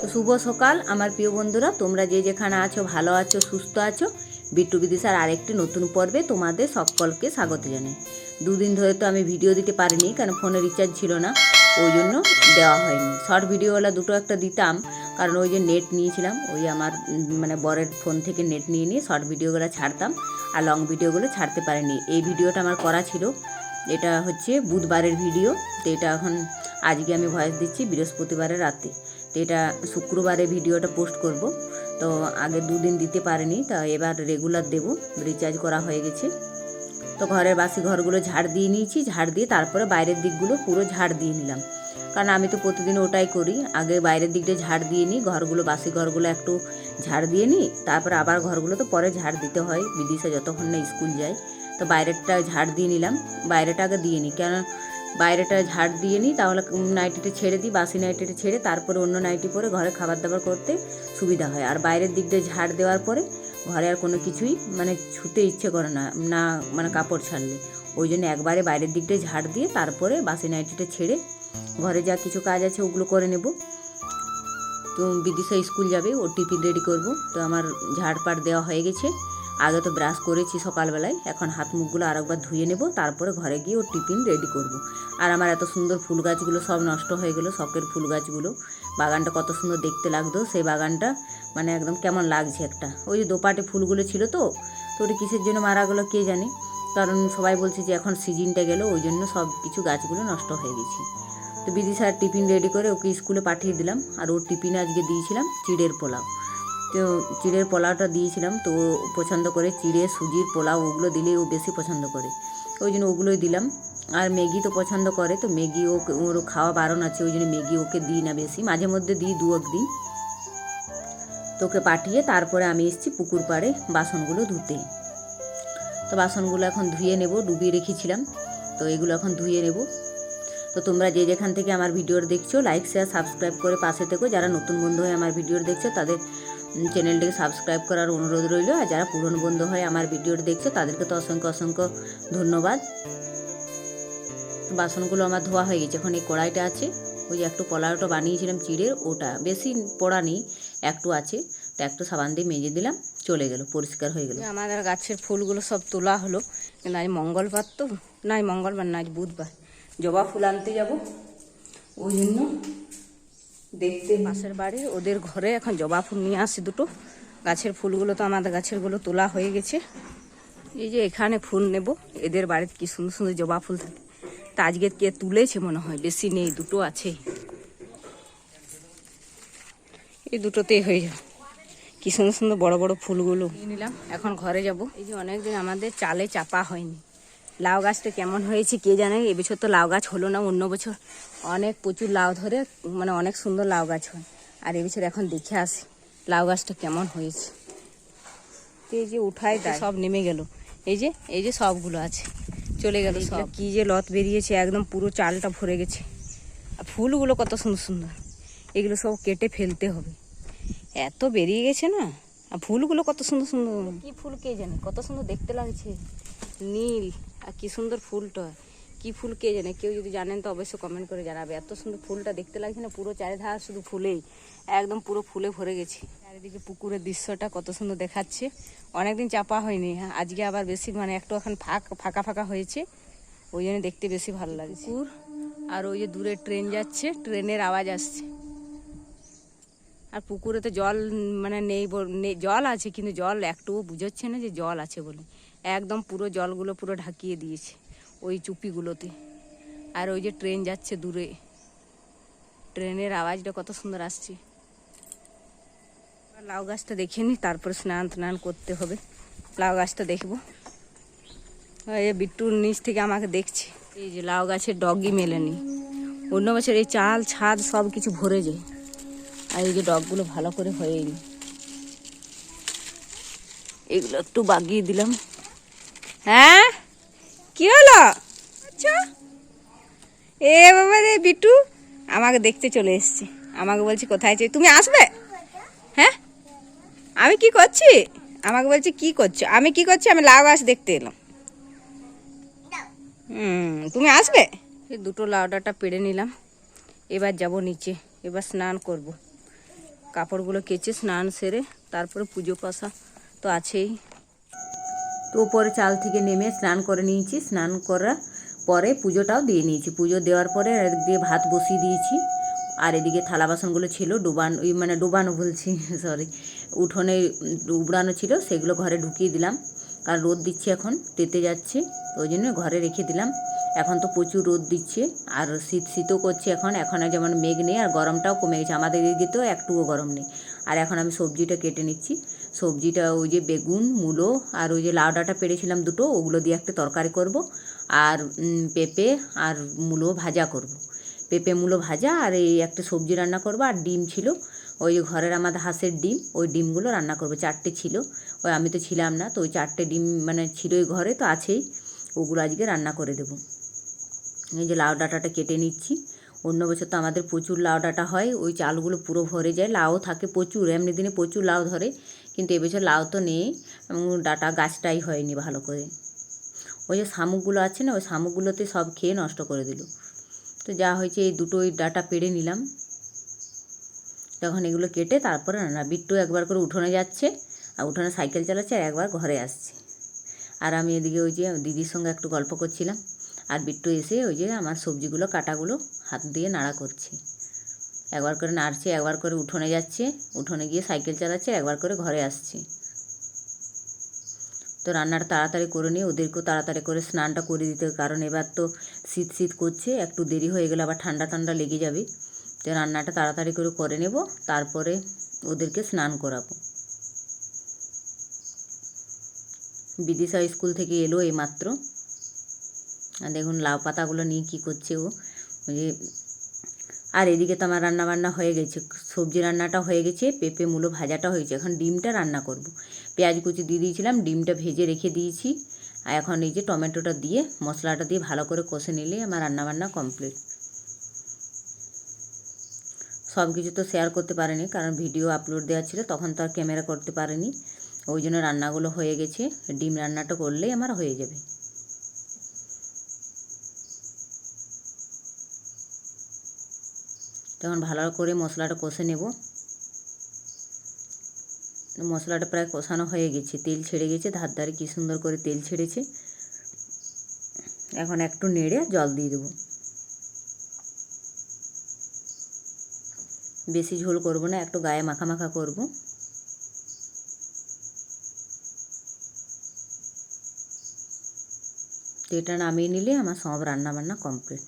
তো শুভ সকাল। আমার প্রিয় বন্ধুরা, তোমরা যে যেখানে আছো, ভালো আছো, সুস্থ আছো, বিট্টু বিদিশার আরেকটি নতুন পর্বে তোমাদের সকলকে স্বাগত জানাই। দুদিন ধরে তো আমি ভিডিও দিতে পারিনি, কারণ ফোনে রিচার্জ ছিল না, ওই জন্য দেওয়া হয়নি। শর্ট ভিডিওওয়ালা দুটো একটা দিতাম, কারণ ওই যে নেট নিয়েছিলাম, ওই আমার মানে বরের ফোন থেকে নেট নিয়ে নিয়ে শর্ট ভিডিওগুলো ছাড়তাম, আর লং ভিডিওগুলো ছাড়তে পারিনি। এই ভিডিওটা আমার করা ছিল, এটা হচ্ছে বুধবারের ভিডিও তো এটা এখন আজকে আমি ভয়েস দিচ্ছি বৃহস্পতিবারের রাতে। তো এটা শুক্রবারে ভিডিওটা পোস্ট করব। তো আগে দুদিন দিতে পারিনি, তা এবার রেগুলার দেব, রিচার্জ করা হয়ে গেছে। তো ঘরের বাসি ঘরগুলো ঝাড় দিয়ে নিয়েছি, ঝাড় দিয়ে তারপরে বাইরের দিকগুলো পুরো ঝাড় দিয়ে নিলাম। কারণ আমি তো প্রতিদিন ওটাই করি, আগে বাইরের দিকটা ঝাড় দিয়ে নিই, ঘরগুলো, বাসি ঘরগুলো একটু ঝাড় দিয়ে নিই, তারপরে আবার ঘরগুলো তো পরে ঝাড় দিতে হয়, বিদিশা যতক্ষণ না স্কুল যায়। তো বাইরেরটা ঝাড় দিয়ে নিলাম, বাইরেটা আগে দিয়ে নিই। কেন বাইরেটা ঝাড় দিয়ে নিই, তাহলে নাইটিটা ছেড়ে দিই, বাসি নাইটিটা ছেড়ে তারপরে অন্য নাইটি পরে ঘরে খাবার দাবার করতে সুবিধা হয়। আর বাইরের দিকটা ঝাড় দেওয়ার পরে ঘরে আর কোনো কিছুই মানে ছুতে ইচ্ছে করে না না মানে কাপড় ছাড়লে। ওই জন্য একবারে বাইরের দিকটা ঝাড় দিয়ে তারপরে বাসি নাইটিটা ছেড়ে ঘরে যা কিছু কাজ আছে ওগুলো করে নেব। তো বিদিশা স্কুল যাবে ও টিফিন রেডি করব। তো আমার ঝাড়পাট দেওয়া হয়ে গেছে। আগে তো ব্রাশ করেছি সকালবেলায়, এখন হাত মুখগুলো আরেকবার ধুয়ে নেব, তারপরে ঘরে গিয়ে ওর টিফিন রেডি করব। আর আমার এত সুন্দর ফুল গাছগুলো সব নষ্ট হয়ে গেলো, শখের ফুল গাছগুলো। বাগানটা কত সুন্দর দেখতে লাগতো, সেই বাগানটা মানে একদম কেমন লাগছে একটা। ওই যে দোপাটে ফুলগুলো ছিল তো তো ওটা কিসের জন্য মারা গেলো কে জানে? কারণ সবাই বলছে যে এখন সিজনটা গেল, ওই জন্য সব কিছু গাছগুলো নষ্ট হয়ে গেছে। তো বিদি স্যার টিফিন রেডি করে ওকে স্কুলে পাঠিয়ে দিলাম, আর ওর টিফিনে আজকে দিয়েছিলাম চিড়ের পোলাও। তো চিড়ের পোলাওটা দিয়েছিলাম, তো পছন্দ করে চিড়ে, সুজির পোলাও, ওগুলো দিলে ও বেশি পছন্দ করে। ওই জন্য ওগুলোই দিলাম। আর ম্যাগি তো পছন্দ করে, তো ম্যাগি ও, ওর খাওয়া বারণ আছে, ওই জন্য ম্যাগি ওকে দিই না বেশি। মাঝে মধ্যে দিই, দু একদিন তোকে পাঠিয়ে তারপরে আমি এসেছি পুকুর পাড়ে বাসনগুলো ধুতে। তো বাসনগুলো এখন ধুয়ে নেব, ডুবিয়ে রেখেছিলাম। তো এগুলো এখন ধুয়ে নেব। তো তোমরা যে যেখান থেকে আমার ভিডিওর দেখছ, লাইক, শেয়ার, সাবস্ক্রাইব করে পাশে থেকো। যারা নতুন বন্ধু হয়ে আমার ভিডিওর দেখছ, তাদের চ্যানেলটিকে সাবস্ক্রাইব করার অনুরোধ রইল। আর যারা পুরনো বন্ধু হয়ে আমার ভিডিওর দেখছ, তাদেরকে তো অসংখ্য অসংখ্য ধন্যবাদ। বাসনগুলো আমার ধোয়া হয়ে গেছে। এখন এই কড়াইটা আছে। ওই যে একটু পোলাওটা বানিয়েছিলাম চিড়ের, ওটা বেশি পোড়া নেই, একটু আছে। তো একটু সাবান দিয়ে মেজে দিলাম, চলে গেল, পরিষ্কার হয়ে গেল। আমাদের গাছের ফুলগুলো সব তোলা হলো। আজ মঙ্গলবার তো নাই মঙ্গলবার না, আজ বুধবার। জবা ফুল আনতে যাব। ওই জন্য দেখতে পাশের বাড়ি ওদের ঘরে এখন জবা ফুল নিয়ে আসি দুটো। গাছের ফুলগুলো তো আমাদের গাছেরগুলো তোলা হয়ে গেছে। এই যে এখানে ফুল নেব এদের বাড়িতে কি সুন্দর সুন্দর জবা ফুল থাকে। তা আজকে কে তুলেছে মনে হয় বেশি নেই দুটো আছে। এই দুটোতেই হয়ে যাবে। কি সুন্দর সুন্দর বড় বড় ফুলগুলো। নিলাম। এখন ঘরে যাব। এই যে অনেকদিন আমাদের চালে চাপা হয়নি। লাউ গাছটা কেমন হয়েছে কে জানে? এবছর তো লাউ গাছ হলো না অন্য বছর অনেক প্রচুর লাউ ধরে মানে অনেক সুন্দর লাউ গাছ হয়। আর এবছর এখন দেখে আসি লাউ গাছটা কেমন হয়েছে। এই যে উঠাই দেয় সব নেমে গেল। এই যে এই যে সবগুলো আছে চলে গেল সব। কি যে লত বেরিয়েছে একদম পুরো চালটা ভরে গেছে। আর ফুলগুলো কত সুন্দর সুন্দর। এগুলো সব কেটে ফেলতে হবে। এত বেরিয়ে গেছে না? আর ফুলগুলো কত সুন্দর সুন্দর। কি ফুল কে জানে? কত সুন্দর দেখতে লাগছে। নীল আর কি সুন্দর ফুলটা। কি ফুল কে জানে? কেউ যদি জানেন তো অবশ্যই কমেন্ট করে জানাবে। এত সুন্দর ফুলটা দেখতে লাগছে না পুরো চারিধার শুধু ফুলেই। একদম পুরো ফুলে ভরে গেছে। চারিদিকে পুকুরের দৃশ্যটা কত সুন্দর দেখাচ্ছে। অনেকদিন চাপা হয়নি হ্যাঁ, আজকে আবার বেশি মানে একটু এখন ফাঁক ফাঁকা ফাঁকা হয়েছে। ওই জন্য দেখতে বেশি ভালো লাগছে। পুকুর আর ওই যে দূরে ট্রেন যাচ্ছে ট্রেনের আওয়াজ আসছে। আর পুকুরে তো জল মানে নেই জল আছে কিন্তু জল একটু বুঝাচ্ছে না যে জল আছে বলে। একদম পুরো জলগুলো পুরো ঢাকিয়ে দিয়েছে ওই চুপিগুলোতে। আর ওই যে ট্রেন যাচ্ছে দূরে। ট্রেনের আওয়াজটা কত সুন্দর আসছে। লাউ গাছটা দেখে নি, তারপর স্নান টান করতে হবে। লাউ গাছটা দেখব। এই বিট্টুর নিচ থেকে আমাকে দেখছে। এই যে লাউ গাছের ডগই মেলেনি। অন্য বছর এই চাল, ছাদ সব কিছু ভরে যায়। আর এই যে ডগগুলো ভালো করে হয়নি। এগুলো একটু বাগিয়ে দিলাম। হ্যাঁ? কি হলো? আচ্ছা। এ বাবা রে বিট্টু আমাকে দেখতে চলে এসছে। আমাকে বলছি, কোথায় চাই তুমি আসবে? হ্যাঁ? আমি কি করছি? আমাকে বলছি, কি করছ? আমি কি করছি? আমি লাউ গাছ দেখতে এলাম। হুম, তুমি আসবে? দুটো লাউ ডাঁটা পেড়ে নিলাম। এবার যাব নিচে। এবার স্নান করব। কাপড়গুলো কেচে স্নান সেরে তারপরে পুজো পাশা তো আছেই। তো পরে চাল থেকে নেমে স্নান করে নিয়েছি। স্নান করার পরে পুজোটাও দিয়ে নিয়েছি। পুজো দেওয়ার পরে দিয়ে ভাত বসিয়ে দিয়েছি। আর এদিকে থালা বাসনগুলো ছিল, ডুবানো ওই মানে ডুবানো বলছি সরি উঠোনে উবড়ানো ছিল, সেগুলো ঘরে ঢুকিয়ে দিলাম। কারণ রোদ দিচ্ছে এখন, তেতে যাচ্ছে, ওই জন্য ঘরে রেখে দিলাম। এখন তো প্রচুর রোদ দিচ্ছে, আর শীত শীতও করছে এখন। এখন যেমন মেঘ নেই, আর গরমটাও কমে গেছে। আমাদের এদিকে তো একটুও গরম নেই। আর এখন আমি সবজিটা কেটে নিচ্ছি। সবজিটা ওই যে বেগুন, মূলো আর ওই যে লাউ ডাঁটা পেরেছিলাম দুটো, ওগুলো দিয়ে একটা তরকারি করব। আর পেঁপে আর মূলো ভাজা করব। পেঁপে, মূলো ভাজা আর এই একটা সবজি রান্না করব। আর ডিম ছিল, ওই যে ঘরের আমাদের হাঁসের ডিম, ওই ডিমগুলো রান্না করব। চারটে ছিল ওই আমি তো ছিলাম না, তো ওই চারটে ডিম মানে ছিল ওই ঘরে, তো আছেই, ওগুলো আজকে রান্না করে দেবো। এই যে লাউ ডাঁটাটা কেটে নিচ্ছি। অন্য বছর তো আমাদের প্রচুর লাউ ডাঁটা হয়, ওই চালগুলো পুরো ভরে যায় লাউ থাকে প্রচুর, এমনি দিনে প্রচুর লাউ ধরে, কিন্তু এবছর লাউ তো নেই এবং ডাঁটা গাছটাই হয়নি ভালো করে। ওই যে শামুকগুলো আছে না, ওই শামুকগুলোতে সব খেয়ে নষ্ট করে দিল। তো যা হয়েছে, এই দুটো ওই ডাঁটা পেড়ে নিলাম। তখন এগুলো কেটে তারপরে না বিট্টু একবার করে উঠোনে যাচ্ছে, আর উঠোনে সাইকেল চালাচ্ছে আর একবার ঘরে আসছে। আর আমি এদিকে ওই যে দিদির সঙ্গে একটু গল্প করছিলাম, আর বিট্টু এসে ওই যে আমার সবজিগুলো, কাটাগুলো হাত দিয়ে নাড়া করছে। একবার করে নাড়ছে, একবার করে উঠোনে যাচ্ছে, উঠোনে গিয়ে সাইকেল চালাচ্ছে, একবার করে ঘরে আসছে। তো রান্নাটা তাড়াতাড়ি করে নিয়ে ওদেরকেও তাড়াতাড়ি করে স্নানটা করে দিতে হবে, কারণ এবার তো শীত শীত করছে, একটু দেরি হয়ে গেলে আবার ঠান্ডা ঠান্ডা লেগে যাবে। তো রান্নাটা তাড়াতাড়ি করে করে নেব, তারপরে ওদেরকে স্নান করাবো। বিদিশা স্কুল থেকে এলো এইমাত্র। দেখুন লাউ পাতাগুলো নিয়ে কী করছে ও। আর এদিকে তো আমার রান্না বান্না হয়ে গেছে। সবজি রান্নাটা হয়ে গেছে, পেঁপে, মূলো ভাজাটা হয়েছে এখন ডিমটা রান্না করব। পেঁয়াজ কুচি দিয়ে দিয়েছিলাম, ডিমটা ভেজে রেখে দিয়েছি। আর এখন এই যে টমেটোটা দিয়ে, মশলাটা দিয়ে ভালো করে কষে নিলে আমার রান্না বান্না কমপ্লিট। সব কিছু তো শেয়ার করতে পারিনি, কারণ ভিডিও আপলোড দেওয়া ছিল, তখন তো আর ক্যামেরা করতে পারিনি। ওই জন্য রান্নাগুলো হয়ে গেছে, ডিম রান্নাটা করলেই আমার হয়ে যাবে। তখন ভালো করে মশলাটা কষে নেব। মশলাটা প্রায় কষানো হয়ে গেছে, তেল ছেড়ে গেছে, ধার ধারে কী সুন্দর করে তেল ছেড়েছে। এখন একটু নেড়ে জল দিয়ে দেবো। বেশি ঝোল করব না, একটু গায়ে মাখা মাখা করব। এটা নামিয়ে নিলে আমার সব রান্না বান্না কমপ্লিট।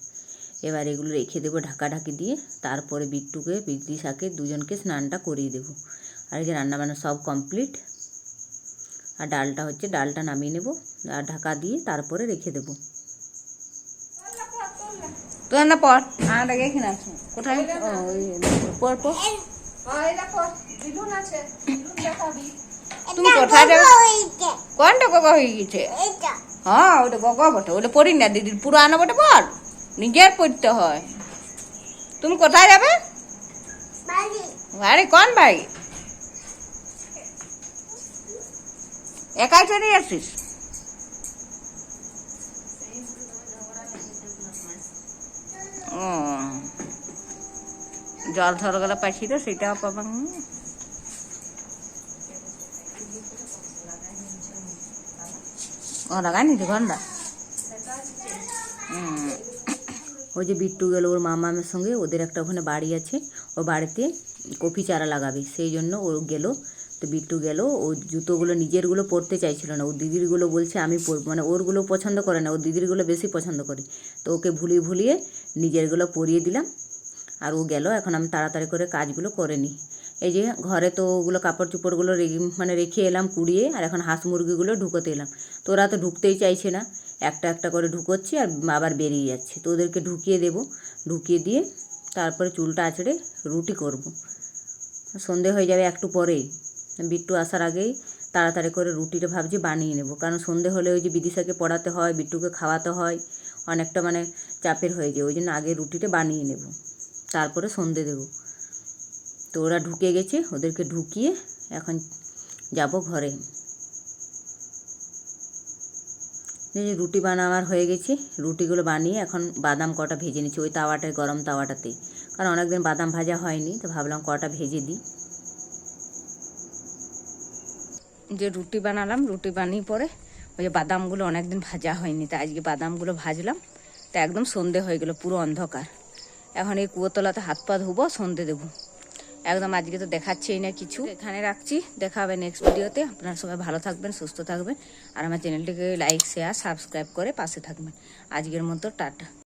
এবার এগুলো রেখে দেবো ঢাকা ঢাকি দিয়ে তারপরে বিট্টুকে বিদিশাকে দুজনকে স্নানটা করিয়ে দেবো। আর এই যে রান্নাবান্না সব কমপ্লিট আর ডালটা হচ্ছে ডালটা নামিয়ে নেব আর ঢাকা দিয়ে তারপরে রেখে দেবো। তো রান্না পর আর আগে এখানে আছো। কোথায়? পর পর। তুমি কোথায় যাবে? কোনটা গগা হয়ে গেছে? হ্যাঁ ওটা গগা বটে ওটা পড়ি না দিদির পুরানো বটে পর। নিজের পড়তে হয়। তুমি কোথায় যাবে? বাড়ি। কোন বাড়ি? একাই চলে আসিস জল ধর গেলে পাইছিল সেটাও পাবাং ও লাগাই নিছি ঘণ্টা। হুম। ওই যে বিট্টু গেল ওর মামামের সঙ্গে, ওদের একটা ওখানে বাড়ি আছে, ও বাড়িতে কফি চারা লাগাবে, সেই জন্য ও গেল। তো বিট্টু গেল, ও জুতোগুলো নিজেরগুলো পরতে চাইছিল না, ও দিদিরগুলো বলছে আমি পরবো মানে ওরগুলো পছন্দ করে না ওর দিদিরগুলো বেশি পছন্দ করে। তো ওকে ভুলিয়ে ভুলিয়ে নিজেরগুলো পরিয়ে দিলাম, আর ও গেল, এখন আমি তাড়াতাড়ি করে কাজগুলো করে নিই। এই যে ঘরে তো ওগুলো কাপড় চোপড়গুলো মানে রেখে এলাম, কুড়িয়ে, আর এখন হাঁস মুরগিগুলো ঢুকোতে এলাম। তো ওরা তো ঢুকতেই চাইছে না একটা একটা করে ঢুকোচ্ছি আর আবার বেরিয়ে যাচ্ছে। তো ওদেরকে ঢুকিয়ে দেবো। ঢুকিয়ে দিয়ে তারপরে চুলটা আঁচড়ে রুটি করব। সন্ধে হয়ে যাবে একটু পরেই। বিট্টু আসার আগেই তাড়াতাড়ি করে রুটিটা ভাবছি বানিয়ে নেব। কারণ সন্ধে হলে ওই যে বিদিশাকে পড়াতে হয়, বিট্টুকে খাওয়াতে হয়, অনেকটা মানে চাপের হয়ে যায়। ওই জন্য আগে রুটিটা বানিয়ে নেব। তারপরে সন্ধে দেবো। তো ওরা ঢুকে গেছে, ওদেরকে ঢুকিয়ে এখন যাব ঘরে। রুটি বানাবার হয়ে গেছে, রুটিগুলো বানিয়ে এখন বাদাম কটা ভেজে নিচ্ছি, ওই তাওয়াটায় গরম তাওয়াটাতে। কারণ অনেকদিন বাদাম ভাজা হয়নি, তো ভাবলাম কটা ভেজে দিই। যে রুটি বানালাম, রুটি বানিয়ে পরে ওই যে বাদামগুলো অনেকদিন ভাজা হয়নি, তা আজকে বাদামগুলো ভাজলাম, তা একদম সন্ধে হয়ে গেলো, পুরো অন্ধকার। এখন এই কুয়োতলাতে হাত পা ধুবো, সন্ধে দেবো। একদম আজকে তো দেখাচ্ছেই না কিছু। এখানে রাখছি। দেখা হবে নেক্সট ভিডিওতে আপনারা সবাই ভালো থাকবেন, সুস্থ থাকবেন। আর আমার চ্যানেলটিকে লাইক শেয়ার সাবস্ক্রাইব করে পাশে থাকবেন। আজকের মতো, টাটা।